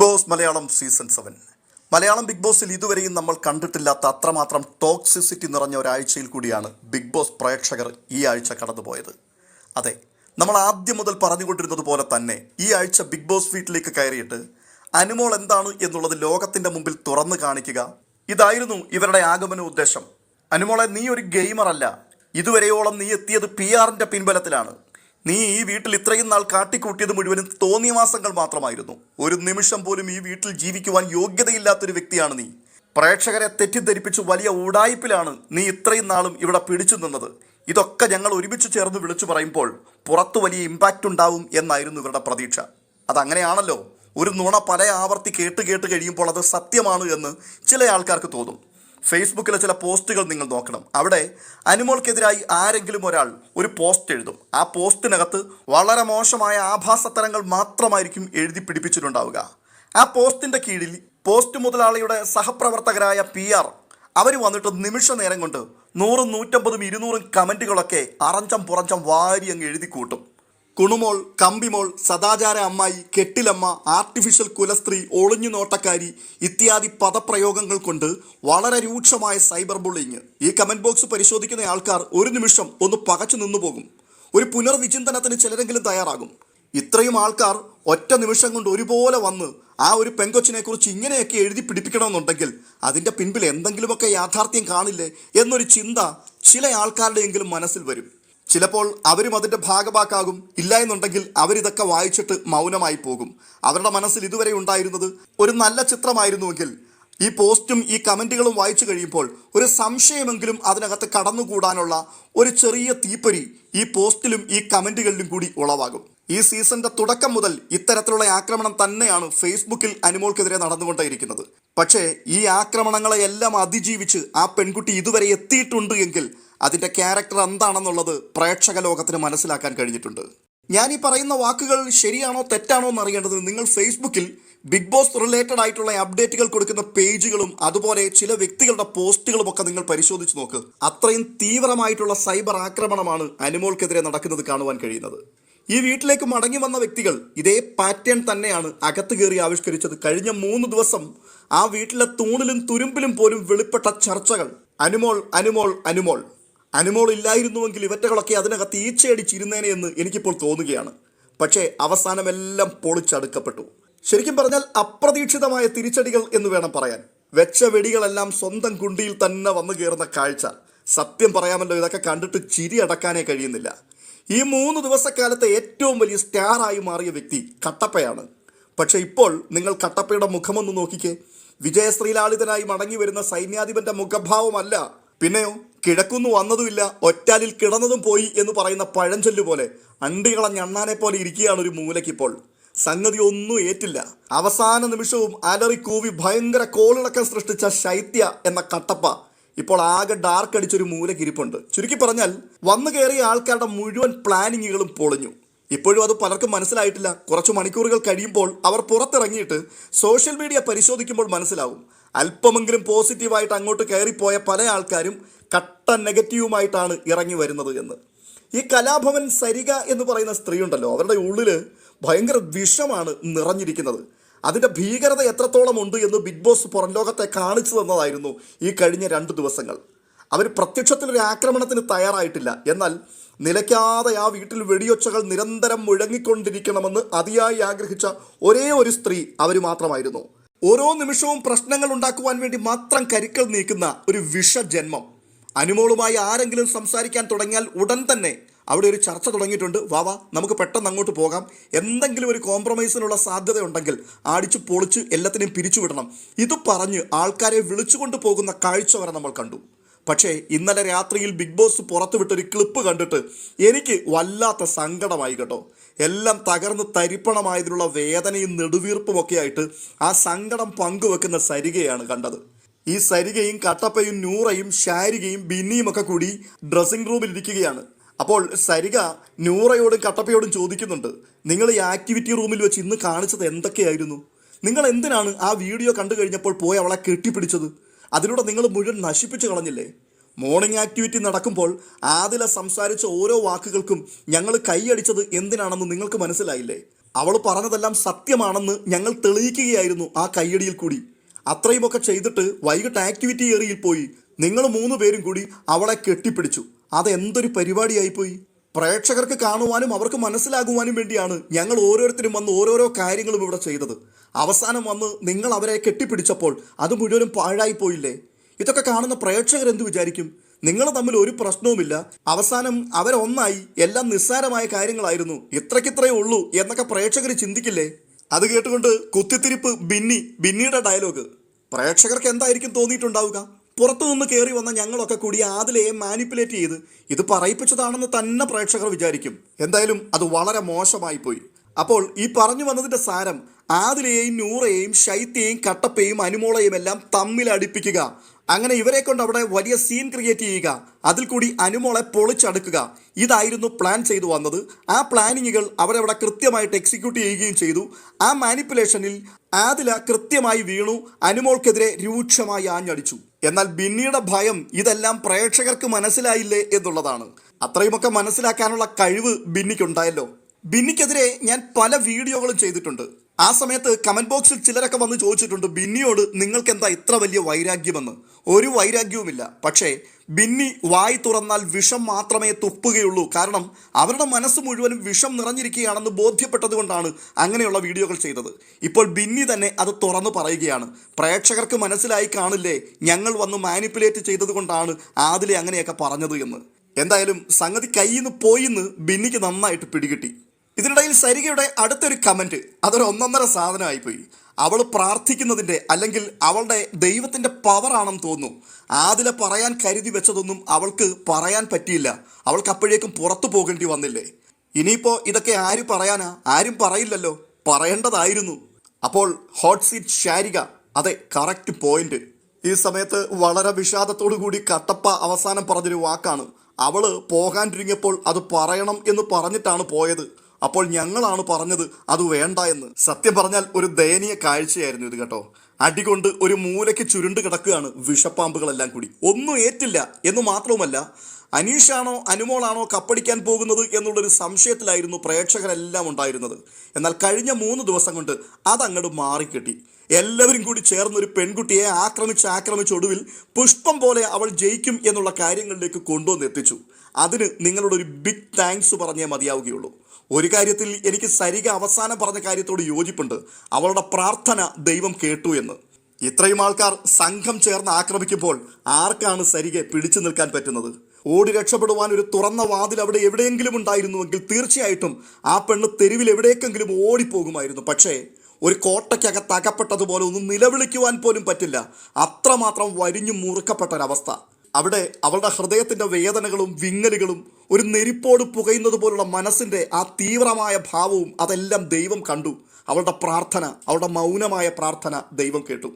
Boss Malayalam season seven. Malayalam big ബോസിൽ ഇതുവരെയും നമ്മൾ കണ്ടിട്ടില്ലാത്ത അത്രമാത്രം ടോക്സിസിറ്റി നിറഞ്ഞ ഒരാഴ്ചയിൽ കൂടിയാണ് ബിഗ് ബോസ് പ്രേക്ഷകർ ഈ ആഴ്ച കടന്നുപോയത്. അതെ നമ്മൾ ആദ്യം മുതൽ പറഞ്ഞുകൊണ്ടിരുന്നത് പോലെ തന്നെ ഈ ആഴ്ച ബിഗ് ബോസ് വീട്ടിലേക്ക് കയറിയിട്ട് അനുമോൾ എന്താണ് എന്നുള്ളത് ലോകത്തിന്റെ മുമ്പിൽ തുറന്നു കാണിക്കുക. ഇതായിരുന്നു ഇവരുടെ ആഗമന ഉദ്ദേശം. അനുമോളെ നീ ഒരു ഗെയിമറല്ല. ഇതുവരെയോളം നീ എത്തിയത് പി ആറിന്റെ പിൻബലത്തിലാണ്. നീ ഈ വീട്ടിൽ ഇത്രയും നാൾ കാട്ടിക്കൂട്ടിയത് മുഴുവനും തോന്നിയ മാസങ്ങൾ മാത്രമായിരുന്നു. ഒരു നിമിഷം പോലും ഈ വീട്ടിൽ ജീവിക്കുവാൻ യോഗ്യതയില്ലാത്തൊരു വ്യക്തിയാണ് നീ. പ്രേക്ഷകരെ തെറ്റിദ്ധരിപ്പിച്ച് വലിയ ഊടായ്പിലാണ് നീ ഇത്രയും നാളും ഇവിടെ പിടിച്ചു നിന്നത്. ഇതൊക്കെ ഞങ്ങൾ ഒരുമിച്ച് ചേർന്ന് വിളിച്ചു പറയുമ്പോൾ പുറത്ത് വലിയ ഇമ്പാക്റ്റ് ഉണ്ടാവും എന്നായിരുന്നു ഇവരുടെ പ്രതീക്ഷ. അതങ്ങനെയാണല്ലോ. ഒരു നുണ പല ആവർത്തി കേട്ട് കേട്ട് കഴിയുമ്പോൾ അത് സത്യമാണ് എന്ന് ചില ആൾക്കാർക്ക് തോന്നും. ഫേസ്ബുക്കിലെ ചില പോസ്റ്റുകൾ നിങ്ങൾ നോക്കണം. അവിടെ അനുമോൾക്കെതിരായി ആരെങ്കിലും ഒരാൾ ഒരു പോസ്റ്റ് എഴുതും. ആ പോസ്റ്റിനകത്ത് വളരെ മോശമായ ആഭാസത്തരങ്ങൾ മാത്രമായിരിക്കും എഴുതി പിടിപ്പിച്ചിട്ടുണ്ടാവുക. ആ പോസ്റ്റിന്റെ കീഴിൽ പോസ്റ്റ് മുതലാളിയുടെ സഹപ്രവർത്തകരായ പി ആർ അവർ വന്നിട്ട് നിമിഷ നേരം കൊണ്ട് നൂറും നൂറ്റമ്പതും ഇരുന്നൂറും കമന്റുകളൊക്കെ അറഞ്ചം പുറഞ്ചം വാരി അങ്ങ് എഴുതി കൂട്ടും കുണുമോൾ കമ്പിമോൾ സദാചാര അമ്മായി കെട്ടിലമ്മ ആർട്ടിഫിഷ്യൽ കുലസ്ത്രീ ഒളിഞ്ഞു നോട്ടക്കാരി ഇത്യാദി പദപ്രയോഗങ്ങൾ കൊണ്ട് വളരെ രൂക്ഷമായ സൈബർ ബുള്ളിങ് ഈ കമന്റ് ബോക്സ് പരിശോധിക്കുന്ന ആൾക്കാർ ഒരു നിമിഷം ഒന്ന് പകച്ചു നിന്നുപോകും ഒരു പുനർവിചിന്തനത്തിന് ചിലരെങ്കിലും തയ്യാറാകും. ഇത്രയും ആൾക്കാർ ഒറ്റ നിമിഷം കൊണ്ട് ഒരുപോലെ വന്ന് ആ ഒരു പെങ്കൊച്ചിനെ കുറിച്ച് ഇങ്ങനെയൊക്കെ എഴുതി പിടിപ്പിക്കണമെന്നുണ്ടെങ്കിൽ അതിന്റെ പിൻപിൽ എന്തെങ്കിലുമൊക്കെ യാഥാർത്ഥ്യം കാണില്ലേ എന്നൊരു ചിന്ത ചില ആൾക്കാരുടെയെങ്കിലും മനസ്സിൽ വരും. ചിലപ്പോൾ അവരും അതിന്റെ ഭാഗമാക്കാകും ഇല്ല എന്നുണ്ടെങ്കിൽ അവരിതൊക്കെ വായിച്ചിട്ട് മൗനമായി പോകും. അവരുടെ മനസ്സിൽ ഇതുവരെ ഉണ്ടായിരുന്നത് ഒരു നല്ല ചിത്രമായിരുന്നുവെങ്കിൽ ഈ പോസ്റ്റും ഈ കമന്റുകളും വായിച്ചു കഴിയുമ്പോൾ ഒരു സംശയമെങ്കിലും അതിനകത്ത് കടന്നുകൂടാനുള്ള ഒരു ചെറിയ തീപ്പൊരി ഈ പോസ്റ്റിലും ഈ കമന്റുകളിലും കൂടി ഉളവാകും. ഈ സീസണിന്റെ തുടക്കം മുതൽ ഇത്തരത്തിലുള്ള ആക്രമണം തന്നെയാണ് ഫേസ്ബുക്കിൽ അനുമോൾക്കെതിരെ നടന്നുകൊണ്ടേയിരിക്കുന്നത്. പക്ഷേ ഈ ആക്രമണങ്ങളെ എല്ലാം അതിജീവിച്ച് ആ പെൺകുട്ടി ഇതുവരെ എത്തിയിട്ടുണ്ട് എങ്കിൽ അതിന്റെ ക്യാരക്ടർ എന്താണെന്നുള്ളത് പ്രേക്ഷക ലോകത്തിന് മനസ്സിലാക്കാൻ കഴിഞ്ഞിട്ടുണ്ട്. ഞാൻ ഈ പറയുന്ന വാക്കുകൾ ശരിയാണോ തെറ്റാണോ എന്ന് അറിയേണ്ടത് നിങ്ങൾ ഫേസ്ബുക്കിൽ ബിഗ് ബോസ് റിലേറ്റഡ് ആയിട്ടുള്ള അപ്ഡേറ്റുകൾ കൊടുക്കുന്ന പേജുകളും അതുപോലെ ചില വ്യക്തികളുടെ പോസ്റ്റുകളും ഒക്കെ നിങ്ങൾ പരിശോധിച്ച് നോക്ക്. അത്രയും തീവ്രമായിട്ടുള്ള സൈബർ ആക്രമണമാണ് അനുമോൾക്കെതിരെ നടക്കുന്നത് കാണുവാൻ കഴിയുന്നത്. ഈ വീട്ടിലേക്ക് മടങ്ങി വന്ന വ്യക്തികൾ ഇതേ പാറ്റേൺ തന്നെയാണ് അകത്ത് കയറി ആവിഷ്കരിച്ചത്. കഴിഞ്ഞ മൂന്ന് ദിവസം ആ വീട്ടിലെ തൂണിലും തുരുമ്പിലും പോലും വെളിപ്പെട്ട ചർച്ചകൾ. അനുമോൾ അനുമോൾ അനുമോൾ. അനുമോൾ ഇല്ലായിരുന്നുവെങ്കിൽ ഇവറ്റകളൊക്കെ അതിനകത്ത് ഈച്ചയടിച്ചിരുന്നേനെ എന്ന് എനിക്കിപ്പോൾ തോന്നുകയാണ്. പക്ഷേ അവസാനമെല്ലാം പൊളിച്ചടുക്കപ്പെട്ടു. ശരിക്കും പറഞ്ഞാൽ അപ്രതീക്ഷിതമായ തിരിച്ചടികൾ എന്ന് വേണം പറയാൻ. വെച്ച വെടികളെല്ലാം സ്വന്തം കുണ്ടിയിൽ തന്നെ വന്നു കയറുന്ന കാഴ്ച. സത്യം പറയാമല്ലോ ഇതൊക്കെ കണ്ടിട്ട് ചിരി അടക്കാനേ കഴിയുന്നില്ല. ഈ മൂന്ന് ദിവസക്കാലത്തെ ഏറ്റവും വലിയ സ്റ്റാറായി മാറിയ വ്യക്തി കട്ടപ്പയാണ്. പക്ഷേ ഇപ്പോൾ നിങ്ങൾ കട്ടപ്പയുടെ മുഖമൊന്ന് നോക്കിക്കേ. വിജയശ്രീലാളിതനായി മടങ്ങി വരുന്ന സൈന്യാധിപന്റെ മുഖഭാവമല്ല. പിന്നെയോ? കിഴക്കുന്നു വന്നതുമില്ല ഒറ്റാലിൽ കിടന്നതും പോയി എന്ന് പറയുന്ന പഴഞ്ചൊല്ല് പോലെ അണ്ടികളഞ്ഞണ്ണാനെ പോലെ ഇരിക്കുകയാണ് ഒരു മൂലയ്ക്കിപ്പോൾ. സംഗതി ഒന്നും ഏറ്റില്ല. അവസാന നിമിഷവും അലറി കൂവി ഭയങ്കര കോളിളക്കം സൃഷ്ടിച്ച ശൈത്യ എന്ന കട്ടപ്പ ഇപ്പോൾ ആകെ ഡാർക്ക് അടിച്ചൊരു മൂലക്കിരിപ്പുണ്ട് ചുരുക്കി പറഞ്ഞാൽ വന്നു കയറിയ ആൾക്കാരുടെ മുഴുവൻ പ്ലാനിങ്ങുകളും പൊളിഞ്ഞു. ഇപ്പോഴും അത് പലർക്കും മനസ്സിലായിട്ടില്ല. കുറച്ച് മണിക്കൂറുകൾ കഴിയുമ്പോൾ അവർ പുറത്തിറങ്ങിയിട്ട് സോഷ്യൽ മീഡിയ പരിശോധിക്കുമ്പോൾ മനസ്സിലാവും. അല്പമെങ്കിലും പോസിറ്റീവായിട്ട് അങ്ങോട്ട് കയറിപ്പോയ പല ആൾക്കാരും കട്ട നെഗറ്റീവുമായിട്ടാണ് ഇറങ്ങി വരുന്നത് എന്ന്. ഈ കലാഭവൻ സരിക എന്ന് പറയുന്ന സ്ത്രീ ഉണ്ടല്ലോ അവരുടെ ഉള്ളിൽ ഭയങ്കര വിഷമാണ് നിറഞ്ഞിരിക്കുന്നത്. അതിന്റെ ഭീകരത എത്രത്തോളം ഉണ്ട് എന്ന് ബിഗ് ബോസ് പുറം ലോകത്തെ കാണിച്ചു തന്നതായിരുന്നു ഈ കഴിഞ്ഞ രണ്ട് ദിവസങ്ങൾ. അവർ പ്രത്യക്ഷത്തിലൊരു ആക്രമണത്തിന് തയ്യാറായിട്ടില്ല. എന്നാൽ നിലയ്ക്കാതെ ആ വീട്ടിൽ വെടിയൊച്ചകൾ നിരന്തരം മുഴങ്ങിക്കൊണ്ടിരിക്കണമെന്ന് അതിയായി ആഗ്രഹിച്ച ഒരേ ഒരു സ്ത്രീ അവർ മാത്രമായിരുന്നു. ഓരോ നിമിഷവും പ്രശ്നങ്ങൾ ഉണ്ടാക്കുവാൻ വേണ്ടി മാത്രം കരുക്കൾ നീക്കുന്ന ഒരു വിഷജന്മം. അനുമോളുമായി ആരെങ്കിലും സംസാരിക്കാൻ തുടങ്ങിയാൽ ഉടൻ തന്നെ അവിടെ ഒരു ചർച്ച തുടങ്ങിയിട്ടുണ്ട്. വാവ നമുക്ക് പെട്ടെന്ന് അങ്ങോട്ട് പോകാം. എന്തെങ്കിലും ഒരു കോംപ്രമൈസിനുള്ള സാധ്യത ഉണ്ടെങ്കിൽ ആടിച്ച് പൊളിച്ച് എല്ലാത്തിനെയും പിരിച്ചുവിടണം. ഇത് പറഞ്ഞ് ആൾക്കാരെ വിളിച്ചുകൊണ്ട് പോകുന്ന കാഴ്ച വരെ നമ്മൾ കണ്ടു. പക്ഷേ ഇന്നലെ രാത്രിയിൽ ബിഗ് ബോസ് പുറത്തുവിട്ടൊരു ക്ലിപ്പ് കണ്ടിട്ട് എനിക്ക് വല്ലാത്ത സങ്കടമായി കേട്ടോ. എല്ലാം തകർന്ന് തരിപ്പണമായതിനുള്ള വേദനയും നെടുവീർപ്പും ഒക്കെ ആയിട്ട് ആ സങ്കടം പങ്കുവെക്കുന്ന സരികയാണ് കണ്ടത്. ഈ സരികയും കട്ടപ്പയും നൂറയും ശാരികയും ബിന്നിയും ഒക്കെ കൂടി ഡ്രസ്സിംഗ് റൂമിൽ ഇരിക്കുകയാണ്. അപ്പോൾ സരിക നൂറയോടും കട്ടപ്പയോടും ചോദിക്കുന്നുണ്ട് നിങ്ങൾ ഈ ആക്ടിവിറ്റി റൂമിൽ വെച്ച് ഇന്ന് കാണിച്ചത് എന്തൊക്കെയായിരുന്നു? നിങ്ങൾ എന്തിനാണ് ആ വീഡിയോ കണ്ടു കഴിഞ്ഞപ്പോൾ പോയി അവളെ കെട്ടിപ്പിടിച്ചത്? അതിലൂടെ നിങ്ങൾ മുഴുവൻ നശിപ്പിച്ചു കളഞ്ഞില്ലേ? മോർണിംഗ് ആക്ടിവിറ്റി നടക്കുമ്പോൾ ആദില സംസാരിച്ച ഓരോ വാക്കുകൾക്കും ഞങ്ങൾ കൈയടിച്ചത് എന്തിനാണെന്ന് നിങ്ങൾക്ക് മനസ്സിലായില്ലേ? അവൾ പറഞ്ഞതെല്ലാം സത്യമാണെന്ന് ഞങ്ങൾ തെളിയിക്കുകയായിരുന്നു ആ കൈയടിയിൽ കൂടി. അത്രയുമൊക്കെ ചെയ്തിട്ട് വൈകിട്ട് ആക്ടിവിറ്റി ഏറിയിൽ പോയി. നിങ്ങൾ മൂന്ന് പേരും കൂടി അവളെ കെട്ടിപ്പിടിച്ചു. അതെന്തൊരു പരിപാടിയായിപ്പോയി? പ്രേക്ഷകർക്ക് കാണുവാനും അവർക്ക് മനസ്സിലാകുവാനും വേണ്ടിയാണ് ഞങ്ങൾ ഓരോരുത്തരും വന്ന് ഓരോരോ കാര്യങ്ങളും ഇവിടെ ചെയ്തത്. അവസാനം വന്ന് നിങ്ങൾ അവരെ കെട്ടിപ്പിടിച്ചപ്പോൾ അത് മുഴുവനും പാഴായി പോയില്ലേ? ഇതൊക്കെ കാണുന്ന പ്രേക്ഷകർ എന്ത് വിചാരിക്കും? നിങ്ങൾ തമ്മിൽ ഒരു പ്രശ്നവുമില്ല. അവസാനം അവരൊന്നായി എല്ലാം നിസ്സാരമായ കാര്യങ്ങളായിരുന്നു. ഇത്രയ്ക്കിത്രയേ ഉള്ളൂ എന്നൊക്കെ പ്രേക്ഷകർ ചിന്തിക്കില്ലേ? അത് കേട്ടുകൊണ്ട് കുത്തിത്തിരിപ്പ് ബിന്നി ബിന്നിയുടെ ഡയലോഗ്. പ്രേക്ഷകർക്ക് എന്തായിരിക്കും തോന്നിയിട്ടുണ്ടാവുക? പുറത്തു നിന്ന് കയറി വന്ന ഞങ്ങളൊക്കെ കൂടി ആദിലയെ മാനിപ്പുലേറ്റ് ചെയ്ത് ഇത് പറയിപ്പിച്ചതാണെന്ന് തന്നെ പ്രേക്ഷകർ വിചാരിക്കും. എന്തായാലും അത് വളരെ മോശമായി പോയി. അപ്പോൾ ഈ പറഞ്ഞു വന്നതിന്റെ സാരം ആദിലയെയും നൂറയെയും ശൈത്യയും കട്ടപ്പയും അനുമോളയും എല്ലാം തമ്മിൽ അടുപ്പിക്കുക. അങ്ങനെ ഇവരെ കൊണ്ട് അവിടെ വലിയ സീൻ ക്രിയേറ്റ് ചെയ്യുക. അതിൽ കൂടി അനുമോളെ പൊളിച്ചടുക്കുക. ഇതായിരുന്നു പ്ലാൻ ചെയ്തു വന്നത്. ആ പ്ലാനിങ്ങുകൾ അവരവിടെ കൃത്യമായിട്ട് എക്സിക്യൂട്ട് ചെയ്യുകയും ചെയ്തു. ആ മാനിപ്പുലേഷനിൽ ആദില കൃത്യമായി വീണു. അനുമോൾക്കെതിരെ രൂക്ഷമായി ആഞ്ഞടിച്ചു. എന്നാൽ ബിന്നിയുടെ ഭയം ഇതെല്ലാം പ്രേക്ഷകർക്ക് മനസ്സിലായില്ലേ എന്നുള്ളതാണ്. അത്രയുമൊക്കെ മനസ്സിലാക്കാനുള്ള കഴിവ് ബിന്നിക്കുണ്ടായല്ലോ. ബിന്നിക്കെതിരെ ഞാൻ പല വീഡിയോകളും ചെയ്തിട്ടുണ്ട്. ആ സമയത്ത് കമന്റ് ബോക്സിൽ ചിലരൊക്കെ വന്ന് ചോദിച്ചിട്ടുണ്ട് ബിന്നിയോട് നിങ്ങൾക്ക് എന്താ ഇത്ര വലിയ വൈരാഗ്യമെന്ന്? ഒരു വൈരാഗ്യവുമില്ല. പക്ഷേ ബിന്നി വായി തുറന്നാൽ വിഷം മാത്രമേ തുപ്പുകയുള്ളൂ. കാരണം അവരുടെ മനസ്സ് മുഴുവനും വിഷം നിറഞ്ഞിരിക്കുകയാണെന്ന് ബോധ്യപ്പെട്ടതുകൊണ്ടാണ് അങ്ങനെയുള്ള വീഡിയോകൾ ചെയ്തത്. ഇപ്പോൾ ബിന്നി തന്നെ അത് തുറന്നു പറയുകയാണ്. പ്രേക്ഷകർക്ക് മനസ്സിലായി കാണില്ലേ? ഞങ്ങൾ വന്ന് മാനിപ്പുലേറ്റ് ചെയ്തതുകൊണ്ടാണ് ആദിലെ അങ്ങനെയൊക്കെ പറഞ്ഞത് എന്ന്. എന്തായാലും സംഗതി കയ്യിൽ നിന്ന് പോയിന്ന് ബിന്നിക്ക് നന്നായിട്ട് പിടികിട്ടി. ഇതിനിടയിൽ സരികയുടെ അടുത്തൊരു കമന്റ് അതൊരു ഒന്നൊന്നര സാധനമായിപ്പോയി. അവൾ പ്രാർത്ഥിക്കുന്നതിന്റെ അല്ലെങ്കിൽ അവളുടെ ദൈവത്തിന്റെ പവറാണെന്ന് തോന്നുന്നു. ആദിലെ പറയാൻ കരുതി വെച്ചതൊന്നും അവൾക്ക് പറയാൻ പറ്റിയില്ല. അവൾക്ക് അപ്പോഴേക്കും പുറത്തു പോകേണ്ടി വന്നില്ലേ? ഇനിയിപ്പോൾ ഇതൊക്കെ ആര് പറയാനാ? ആരും പറയില്ലല്ലോ. പറയേണ്ടതായിരുന്നു. അപ്പോൾ ഹോട്ട് സീറ്റ് ശാരിക. അതെ കറക്റ്റ് പോയിന്റ് ഈ സമയത്ത് വളരെ വിഷാദത്തോടു കൂടി കട്ടപ്പ അവസാനം പറഞ്ഞൊരു വാക്കാണ്. അവൾ പോകാൻ തിരിഞ്ഞപ്പോൾ അത് പറയണം എന്ന് പറഞ്ഞിട്ടാണ് പോയത്. അപ്പോൾ ഞങ്ങളാണ് പറഞ്ഞത് അത് വേണ്ട എന്ന്. സത്യം പറഞ്ഞാൽ ഒരു ദയനീയ കാഴ്ചയായിരുന്നു ഇത് കേട്ടോ. അടികൊണ്ട് ഒരു മൂലയ്ക്ക് ചുരുണ്ട് കിടക്കുകയാണ് വിഷപ്പാമ്പുകളെല്ലാം കൂടി. ഒന്നും ഏറ്റില്ല എന്ന് മാത്രവുമല്ല അനീഷാണോ അനുമോളാണോ കപ്പടിക്കാൻ പോകുന്നത് എന്നുള്ളൊരു സംശയത്തിലായിരുന്നു പ്രേക്ഷകരെല്ലാം ഉണ്ടായിരുന്നത്. എന്നാൽ കഴിഞ്ഞ മൂന്ന് ദിവസം കൊണ്ട് അതങ്ങോട്ട് മാറിക്കിട്ടി. എല്ലാവരും കൂടി ചേർന്നൊരു പെൺകുട്ടിയെ ആക്രമിച്ച് ആക്രമിച്ച് ഒടുവിൽ പുഷ്പം പോലെ അവൾ ജയിക്കും എന്നുള്ള കാര്യങ്ങളിലേക്ക് കൊണ്ടുവന്നെത്തിച്ചു അതിന് നിങ്ങളുടെ ഒരു ബിഗ് താങ്ക്സ് പറഞ്ഞേ മതിയാവുകയുള്ളൂ. ഒരു കാര്യത്തിൽ എനിക്ക് സരിക അവസാനം പറഞ്ഞ കാര്യത്തോട് യോജിപ്പുണ്ട്. അവളുടെ പ്രാർത്ഥന ദൈവം കേട്ടു എന്ന്. ഇത്രയും ആൾക്കാർ സംഘം ചേർന്ന് ആക്രമിക്കുമ്പോൾ ആർക്കാണ് സരികെ പിടിച്ചു നിൽക്കാൻ പറ്റുന്നത്? ഓടി രക്ഷപ്പെടുവാൻ ഒരു തുറന്ന വാതിൽ അവിടെ എവിടെയെങ്കിലും ഉണ്ടായിരുന്നുവെങ്കിൽ തീർച്ചയായിട്ടും ആ പെണ്ണ് തെരുവിൽ എവിടേക്കെങ്കിലും ഓടിപ്പോകുമായിരുന്നു. പക്ഷേ ഒരു കോട്ടയ്ക്കകത്ത് അകപ്പെട്ടതുപോലെ ഒന്നും നിലവിളിക്കുവാൻ പോലും പറ്റില്ല. അത്രമാത്രം വരിഞ്ഞു മുറുക്കപ്പെട്ട ഒരവസ്ഥ അവിടെ അവളുടെ ഹൃദയത്തിന്റെ വേദനകളും വിങ്ങലുകളും ഒരു നെരിപ്പോട് പുകയുന്നത് പോലുള്ള മനസ്സിന്റെ ആ തീവ്രമായ ഭാവവും അതെല്ലാം ദൈവം കണ്ടു. അവളുടെ പ്രാർത്ഥന അവളുടെ മൗനമായ പ്രാർത്ഥന ദൈവം കേട്ടു.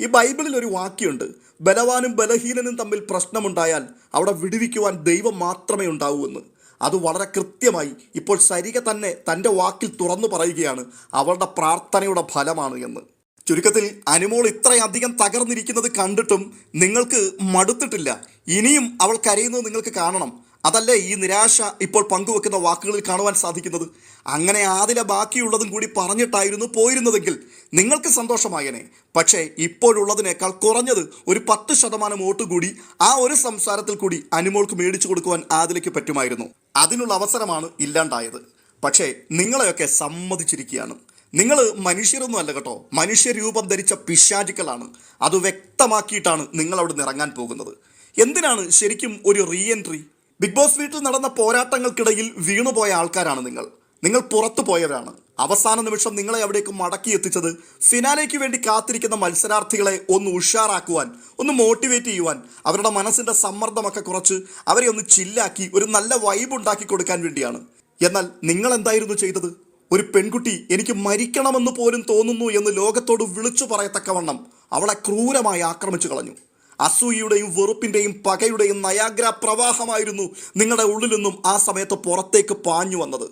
ഈ ബൈബിളിൽ ഒരു വാക്യമുണ്ട്. ബലവാനും ബലഹീനനും തമ്മിൽ പ്രശ്നമുണ്ടായാൽ അവിടെ വിടുവിക്കുവാൻ ദൈവം മാത്രമേ ഉണ്ടാവൂ എന്ന്. അത് വളരെ കൃത്യമായി ഇപ്പോൾ സരിക തന്നെ തന്റെ വാക്കിൽ തുറന്നു പറയുകയാണ്. അവളുടെ പ്രാർത്ഥനയുടെ ഫലമാണ് എന്ന്. ചുരുക്കത്തിൽ അനുമോൾ ഇത്രയധികം തകർന്നിരിക്കുന്നത് കണ്ടിട്ടും നിങ്ങൾക്ക് മടുത്തിട്ടില്ല. ഇനിയും അവൾ കരയുന്നത് നിങ്ങൾക്ക് കാണണം. അതല്ലേ ഈ നിരാശ ഇപ്പോൾ പങ്കുവെക്കുന്ന വാക്കുകളിൽ കാണുവാൻ സാധിക്കുന്നത്? അങ്ങനെ ആതിലെ ബാക്കിയുള്ളതും കൂടി പറഞ്ഞിട്ടായിരുന്നു പോയിരുന്നതെങ്കിൽ നിങ്ങൾക്ക് സന്തോഷമായനെ. പക്ഷേ ഇപ്പോഴുള്ളതിനേക്കാൾ കുറഞ്ഞത് ഒരു പത്ത് ശതമാനം വോട്ട് കൂടി ആ ഒരു സംസാരത്തിൽ കൂടി അനുമോൾക്ക് മേടിച്ചു കൊടുക്കുവാൻ ആതിലേക്ക് പറ്റുമായിരുന്നു. അതിനുള്ള അവസരമാണ് ഇല്ലാണ്ടായത്. പക്ഷേ നിങ്ങളെയൊക്കെ സമ്മതിച്ചിരിക്കുകയാണ്. നിങ്ങൾ മനുഷ്യരൊന്നും അല്ല കേട്ടോ. മനുഷ്യരൂപം ധരിച്ച പിശാചുക്കളാണ്. അത് വ്യക്തമാക്കിയിട്ടാണ് നിങ്ങൾ അവിടെ ഇറങ്ങാൻ പോകുന്നത്. എന്തിനാണ് ശരിക്കും ഒരു റീ എൻട്രി ബിഗ് ബോസ് വീട്ടിൽ നടന്ന പോരാട്ടങ്ങൾക്കിടയിൽ വീണുപോയ ആൾക്കാരാണ് നിങ്ങൾ. നിങ്ങൾ പുറത്തു പോയവരാണ്. അവസാന നിമിഷം നിങ്ങളെ അവിടേക്ക് മടക്കി എത്തിച്ചത് ഫിനാലേക്ക് വേണ്ടി കാത്തിരിക്കുന്ന മത്സരാർത്ഥികളെ ഒന്ന് ഉഷാറാക്കുവാൻ ഒന്ന് മോട്ടിവേറ്റ് ചെയ്യുവാൻ അവരുടെ മനസ്സിന്റെ സമ്മർദ്ദമൊക്കെ കുറച്ച് അവരെ ഒന്ന് ചില്ലാക്കി ഒരു നല്ല വൈബ് ഉണ്ടാക്കി കൊടുക്കാൻ വേണ്ടിയാണ്. എന്നാൽ നിങ്ങൾ എന്തായിരുന്നു ചെയ്തത്? ഒരു പെൺകുട്ടി എനിക്ക് മരിക്കണമെന്ന് പോലും തോന്നുന്നു എന്ന് ലോകത്തോട് വിളിച്ചു പറയത്തക്കവണ്ണം അവളെ ക്രൂരമായി ആക്രമിച്ചു കളഞ്ഞു. അസൂയയുടെയും വെറുപ്പിന്റെയും പകയുടെയും നയാഗ്ര പ്രവാഹമായിരുന്നു നിങ്ങളുടെ ഉള്ളിൽ നിന്നും ആ സമയത്ത് പുറത്തേക്ക് പാഞ്ഞു വന്നത്.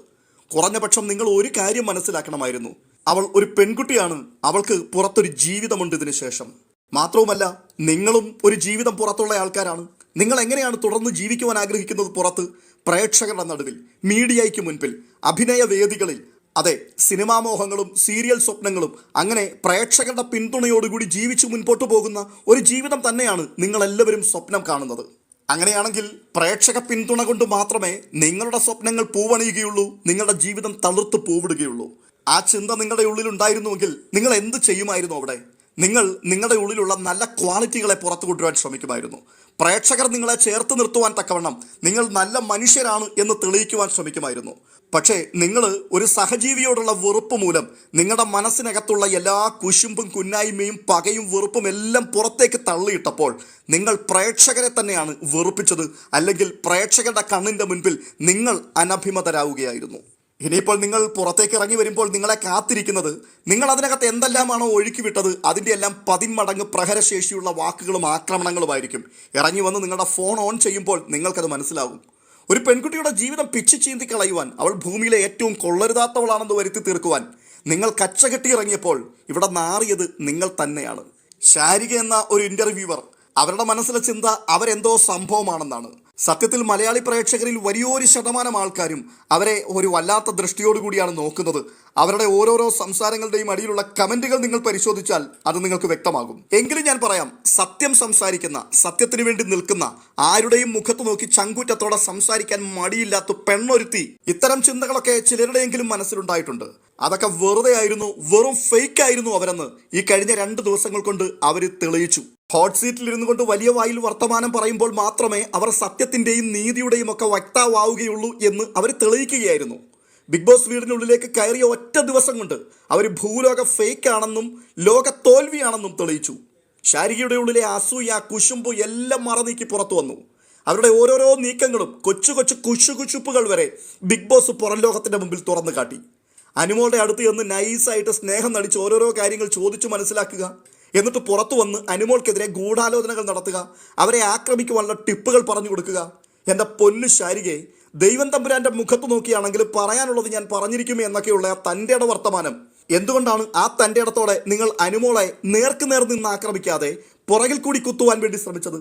കുറഞ്ഞ പക്ഷം നിങ്ങൾ ഒരു കാര്യം മനസ്സിലാക്കണമായിരുന്നു. അവൾ ഒരു പെൺകുട്ടിയാണ്. അവൾക്ക് പുറത്തൊരു ജീവിതമുണ്ട് ഇതിനു ശേഷം. മാത്രവുമല്ല നിങ്ങളും ഒരു ജീവിതം പുറത്തുള്ള ആൾക്കാരാണ്. നിങ്ങൾ എങ്ങനെയാണ് തുടർന്ന് ജീവിക്കുവാൻ ആഗ്രഹിക്കുന്നത് പുറത്ത്? പ്രേക്ഷകരുടെ നടുവിൽ മീഡിയയ്ക്ക് മുൻപിൽ അഭിനയ വേദികളിൽ അതെ സിനിമാ മോഹങ്ങളും സീരിയൽ സ്വപ്നങ്ങളും അങ്ങനെ പ്രേക്ഷകരുടെ പിന്തുണയോടുകൂടി ജീവിച്ചു മുൻപോട്ട് പോകുന്ന ഒരു ജീവിതം തന്നെയാണ് നിങ്ങളെല്ലാവരും സ്വപ്നം കാണുന്നത്. അങ്ങനെയാണെങ്കിൽ പ്രേക്ഷക പിന്തുണ കൊണ്ട് മാത്രമേ നിങ്ങളുടെ സ്വപ്നങ്ങൾ പൂവണിയുകയുള്ളൂ നിങ്ങളുടെ ജീവിതം തളിർത്ത് പൂവിടുകയുള്ളൂ. ആ ചിന്ത നിങ്ങളുടെ ഉള്ളിൽ ഉണ്ടായിരുന്നുവെങ്കിൽ നിങ്ങൾ എന്ത് ചെയ്യുമായിരുന്നു അവിടെ? നിങ്ങൾ നിങ്ങളുടെ ഉള്ളിലുള്ള നല്ല ക്വാളിറ്റികളെ പുറത്തു കൊണ്ടുവരാൻ ശ്രമിക്കുമായിരുന്നു. പ്രേക്ഷകർ നിങ്ങളെ ചേർത്ത് നിർത്തുവാൻ തക്കവണ്ണം നിങ്ങൾ നല്ല മനുഷ്യരാണ് എന്ന് തെളിയിക്കുവാൻ ശ്രമിക്കുമായിരുന്നു. പക്ഷേ നിങ്ങൾ ഒരു സഹജീവിയോടുള്ള വെറുപ്പ് മൂലം നിങ്ങളുടെ മനസ്സിനകത്തുള്ള എല്ലാ കുശുമ്പും കുന്നായ്മയും പകയും വെറുപ്പും എല്ലാം പുറത്തേക്ക് തള്ളിയിട്ടപ്പോൾ നിങ്ങൾ പ്രേക്ഷകരെ തന്നെയാണ് വെറുപ്പിച്ചത് അല്ലെങ്കിൽ പ്രേക്ഷകരുടെ കണ്ണിന്റെ മുൻപിൽ നിങ്ങൾ അനഭിമതരാവുകയായിരുന്നു. ഇനിയിപ്പോൾ നിങ്ങൾ പുറത്തേക്ക് ഇറങ്ങി വരുമ്പോൾ നിങ്ങളെ കാത്തിരിക്കുന്നത് നിങ്ങൾ അതിനകത്ത് എന്തെല്ലാമാണോ ഒഴുക്കി വിട്ടത് അതിന്റെ എല്ലാം പതിന്മടങ്ങ് പ്രഹരശേഷിയുള്ള വാക്കുകളും ആക്രമണങ്ങളുമായിരിക്കും. ഇറങ്ങി വന്ന് നിങ്ങളുടെ ഫോൺ ഓൺ ചെയ്യുമ്പോൾ നിങ്ങൾക്കത് മനസ്സിലാകും ഒരു പെൺകുട്ടിയുടെ ജീവിതം പിച്ചു ചീന്തി കളയുവാൻ അവൾ ഭൂമിയിലെ ഏറ്റവും കൊള്ളരുതാത്തവളാണെന്ന് വരുത്തി തീർക്കുവാൻ നിങ്ങൾ കച്ചകെട്ടി ഇറങ്ങിയപ്പോൾ ഇവിടെ നാറിയത് നിങ്ങൾ തന്നെയാണ്. ശാരിക എന്ന ഒരു ഇന്റർവ്യൂവർ അവരുടെ മനസ്സിലെ ചിന്ത അവരെന്തോ സംഭവമാണെന്നാണ്. സത്യത്തിൽ മലയാളി പ്രേക്ഷകരിൽ വലിയൊരു ശതമാനം ആൾക്കാരും അവരെ ഒരു വല്ലാത്ത ദൃഷ്ടിയോടുകൂടിയാണ് നോക്കുന്നത്. അവരുടെ ഓരോരോ സംസാരങ്ങളുടെയും അടിയിലുള്ള കമന്റുകൾ നിങ്ങൾ പരിശോധിച്ചാൽ അത് നിങ്ങൾക്ക് വ്യക്തമാകും. എങ്കിലും ഞാൻ പറയാം സത്യം സംസാരിക്കുന്ന സത്യത്തിന് വേണ്ടി നിൽക്കുന്ന ആരുടെയും മുഖത്ത് നോക്കി ചങ്കൂറ്റത്തോടെ സംസാരിക്കാൻ മടിയില്ലാത്ത പെണ്ണൊരുത്തി ഇത്തരം ചിന്തകളൊക്കെ ചിലരുടെയെങ്കിലും മനസ്സിലുണ്ടായിട്ടുണ്ട്. അതൊക്കെ വെറുതെ ആയിരുന്നു വെറും ഫേക്ക് ആയിരുന്നു അവരെന്ന് ഈ കഴിഞ്ഞ രണ്ട് ദിവസങ്ങൾ കൊണ്ട് അവർ തെളിയിച്ചു. ഹോട്ട് സീറ്റിൽ ഇരുന്നു കൊണ്ട് വലിയ വായിൽ വർത്തമാനം പറയുമ്പോൾ മാത്രമേ അവർ സത്യത്തിന്റെയും നീതിയുടെയും ഒക്കെ വക്താവുകയുള്ളൂ എന്ന് അവർ തെളിയിക്കുകയായിരുന്നു. ബിഗ് ബോസ് വീടിനുള്ളിലേക്ക് കയറിയ ഒറ്റ ദിവസം കൊണ്ട് അവർ ഭൂലോക ഫേക്ക് ആണെന്നും ലോക തോൽവിയാണെന്നും തെളിയിച്ചു. ശാരികയുടെ ഉള്ളിലെ അസൂയ കുശുമ്പു എല്ലാം മറനീക്കി പുറത്തു വന്നു. അവരുടെ ഓരോരോ നീക്കങ്ങളും കൊച്ചു കൊച്ചു കുശു കുശുപ്പുകൾ വരെ ബിഗ് ബോസ് പുറം ലോകത്തിന്റെ മുമ്പിൽ തുറന്നു കാട്ടി. അനുമോളുടെ അടുത്ത് ചെന്ന് നൈസായിട്ട് സ്നേഹം നടിച്ച് ഓരോരോ കാര്യങ്ങൾ ചോദിച്ചു മനസ്സിലാക്കുക. എന്നിട്ട് പുറത്തു വന്ന് അനുമോൾക്കെതിരെ ഗൂഢാലോചനകൾ നടത്തുക. അവരെ ആക്രമിക്കുവാനുള്ള ടിപ്പുകൾ പറഞ്ഞു കൊടുക്കുക. എന്റെ പൊന്നു ശാരികെ ദൈവം തമ്പുരാന്റെ മുഖത്ത് നോക്കിയാണെങ്കിൽ പറയാനുള്ളത് ഞാൻ പറഞ്ഞിരിക്കും എന്നൊക്കെയുള്ള തന്റെ വർത്തമാനം. എന്തുകൊണ്ടാണ് ആ തന്റെ ഇടത്തോടെ നിങ്ങൾ അനുമോളെ നേർക്ക് നേർ നിന്ന് ആക്രമിക്കാതെ പുറകിൽ കൂടി കുത്തുവാൻ വേണ്ടി ശ്രമിച്ചത്?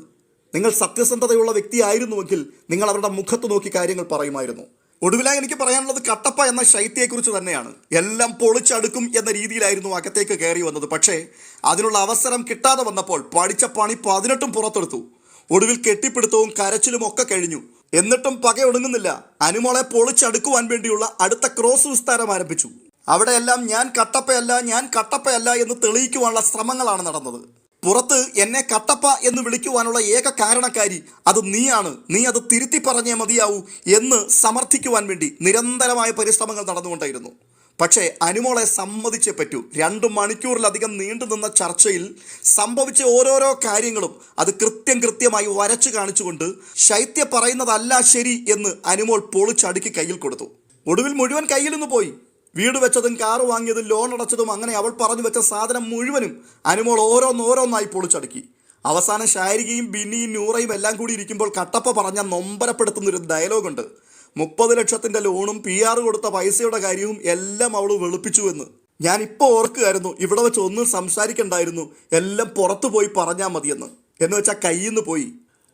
നിങ്ങൾ സത്യസന്ധതയുള്ള വ്യക്തിയായിരുന്നുവെങ്കിൽ നിങ്ങൾ അവരുടെ മുഖത്ത് നോക്കി കാര്യങ്ങൾ പറയുമായിരുന്നു. ഒടുവിലായി എനിക്ക് പറയാനുള്ളത് കട്ടപ്പ എന്ന ശൈത്യയെക്കുറിച്ച് തന്നെയാണ്. എല്ലാം പൊളിച്ചടുക്കും എന്ന രീതിയിലായിരുന്നു അകത്തേക്ക് കയറി വന്നത്. പക്ഷേ അതിനുള്ള അവസരം കിട്ടാതെ വന്നപ്പോൾ പഠിച്ച പണി പതിനെട്ടും പുറത്തെടുത്തു. ഒടുവിൽ കെട്ടിപ്പിടുത്തവും കരച്ചിലും ഒക്കെ കഴിഞ്ഞു. എന്നിട്ടും പക ഒടുങ്ങുന്നില്ല. അനുമോളെ പൊളിച്ചടുക്കുവാൻ വേണ്ടിയുള്ള അടുത്ത ക്രോസ് വിസ്താരം ആരംഭിച്ചു. അവിടെയെല്ലാം ഞാൻ കട്ടപ്പയല്ല ഞാൻ കട്ടപ്പയല്ല എന്ന് തെളിയിക്കുവാനുള്ള ശ്രമങ്ങളാണ് നടന്നത്. പുറത്ത് എന്നെ കട്ടപ്പ എന്ന് വിളിക്കുവാനുള്ള ഏക കാരണക്കാരി അത് നീയാണ്. നീ അത് തിരുത്തി പറഞ്ഞേ മതിയാവൂ എന്ന് സമർത്ഥിക്കുവാൻ വേണ്ടി നിരന്തരമായ പരിശ്രമങ്ങൾ നടന്നുകൊണ്ടായിരുന്നു. പക്ഷേ അനുമോളെ സമ്മതിച്ചേ പറ്റൂ. രണ്ട് മണിക്കൂറിലധികം നീണ്ടു നിന്ന ചർച്ചയിൽ സംഭവിച്ച ഓരോരോ കാര്യങ്ങളും അത് കൃത്യം കൃത്യമായി വരച്ചു കാണിച്ചുകൊണ്ട് ശൈത്യ പറയുന്നതല്ല ശരി എന്ന് അനുമോൾ പൊളിച്ചടുക്കി കയ്യിൽ കൊടുത്തു. ഒടുവിൽ മുഴുവൻ കയ്യിൽ നിന്ന് പോയി. വീട് വെച്ചതും കാറ് വാങ്ങിയതും ലോൺ അടച്ചതും അങ്ങനെ അവൾ പറഞ്ഞു വെച്ച സാധനം മുഴുവനും അനുമോൾ ഓരോന്നോരോന്നായി പൊളിച്ചടുക്കി അവസാനം ശാരികയും ബിന്നിയും നൂറയും എല്ലാം കൂടി ഇരിക്കുമ്പോൾ കട്ടപ്പ പറഞ്ഞ നൊമ്പരപ്പെടുത്തുന്നൊരു ഡയലോഗുണ്ട് മുപ്പത് ലക്ഷത്തിന്റെ ലോണും പി ആർ കൊടുത്ത പൈസയുടെ കാര്യവും എല്ലാം അവൾ വെളുപ്പിച്ചു എന്ന്. ഞാൻ ഇപ്പോൾ ഓർക്കുകയായിരുന്നു ഇവിടെ വെച്ച് ഒന്നും സംസാരിക്കണ്ടായിരുന്നു എല്ലാം പുറത്തു പോയി പറഞ്ഞാൽ മതിയെന്ന്. എന്ന് വെച്ചാൽ കയ്യിൽ നിന്ന് പോയി.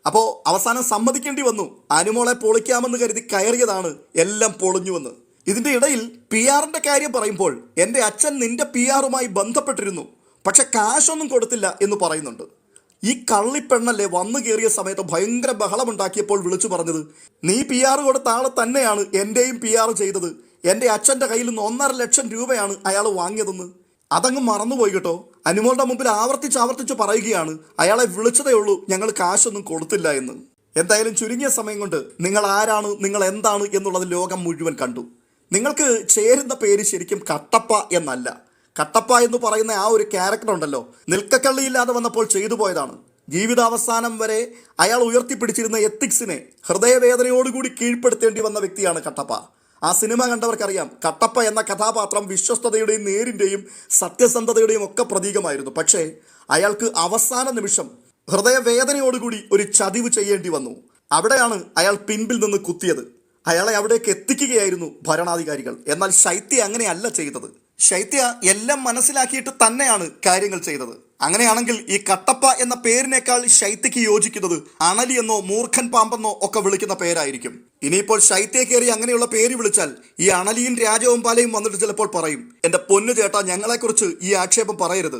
അപ്പോൾ അവസാനം സമ്മതിക്കേണ്ടി വന്നു. അനുമോളെ പൊളിക്കാമെന്ന് കരുതി കയറിയതാണ് എല്ലാം പൊളിഞ്ഞുവെന്ന് ഇതിന്റെ ഇടയിൽ പി ആറിന്റെ കാര്യം പറയുമ്പോൾ എന്റെ അച്ഛൻ നിന്റെ പി ആറുമായി ബന്ധപ്പെട്ടിരുന്നു പക്ഷെ കാശൊന്നും കൊടുത്തില്ല എന്ന് പറയുന്നുണ്ട്. ഈ കള്ളിപ്പെണ്ണല്ലേ വന്നു കയറിയ സമയത്ത് ഭയങ്കര ബഹളമുണ്ടാക്കിയപ്പോൾ വിളിച്ചു പറഞ്ഞത്? നീ പി ആർ കൊടുത്ത ആൾ തന്നെയാണ് എന്റെയും പി ആർ ചെയ്തത്. എന്റെ അച്ഛന്റെ കയ്യിൽ നിന്ന് ഒന്നര ലക്ഷം രൂപയാണ് അയാൾ വാങ്ങിയതെന്ന്. അതങ്ങ് മറന്നുപോയി കേട്ടോ. അനുമോളുടെ മുമ്പിൽ ആവർത്തിച്ച് ആവർത്തിച്ച് പറയുകയാണ്. അയാളെ വിളിച്ചതേ ഉള്ളൂ ഞങ്ങൾ കാശൊന്നും കൊടുത്തില്ല എന്ന്. എന്തായാലും ചുരുങ്ങിയ സമയം കൊണ്ട് നിങ്ങൾ ആരാണ് നിങ്ങൾ എന്താണ് എന്നുള്ളത് ലോകം മുഴുവൻ കണ്ടു. നിങ്ങൾക്ക് ചേരുന്ന പേര് ശരിക്കും കട്ടപ്പ എന്നല്ല. കട്ടപ്പ എന്ന് പറയുന്ന ആ ഒരു ക്യാരക്ടർ ഉണ്ടല്ലോ. നിൽക്കക്കള്ളിയില്ലാതെ വന്നപ്പോൾ ചെയ്തു പോയതാണ്. ജീവിതാവസാനം വരെ അയാൾ ഉയർത്തിപ്പിടിച്ചിരുന്ന എത്തിക്സിനെ ഹൃദയവേദനയോടുകൂടി കീഴ്പ്പെടുത്തേണ്ടി വന്ന വ്യക്തിയാണ് കട്ടപ്പ. ആ സിനിമ കണ്ടവർക്കറിയാം കട്ടപ്പ എന്ന കഥാപാത്രം വിശ്വസ്തതയുടെയും നേരിന്റെയും സത്യസന്ധതയുടെയും ഒക്കെ പ്രതീകമായിരുന്നു. പക്ഷേ അയാൾക്ക് അവസാന നിമിഷം ഹൃദയവേദനയോടുകൂടി ഒരു ചതിവ് ചെയ്യേണ്ടി വന്നു. അവിടെയാണ് അയാൾ പിൻപിൽ നിന്ന് കുത്തിയത്. അയാളെ അവിടേക്ക് എത്തിക്കുകയായിരുന്നു ഭരണാധികാരികൾ. എന്നാൽ ശൈത്യ അങ്ങനെയല്ല ചെയ്തത്. ശൈത്യ എല്ലാം മനസ്സിലാക്കിയിട്ട് തന്നെയാണ് കാര്യങ്ങൾ ചെയ്തത്. അങ്ങനെയാണെങ്കിൽ ഈ കട്ടപ്പ എന്ന പേരിനേക്കാൾ ശൈത്യക്ക് യോജിക്കുന്നത് അണലി എന്നോ മൂർഖൻ പാമ്പെന്നോ ഒക്കെ വിളിക്കുന്ന പേരായിരിക്കും. ഇനിയിപ്പോൾ ശൈത്യ കയറി അങ്ങനെയുള്ള പേര് വിളിച്ചാൽ ഈ അണലിയും രാജവും പാലയും വന്നിട്ട് ചിലപ്പോൾ പറയും എന്റെ പൊന്നു ചേട്ടാ ഞങ്ങളെക്കുറിച്ച് ഈ ആക്ഷേപം പറയരുത്.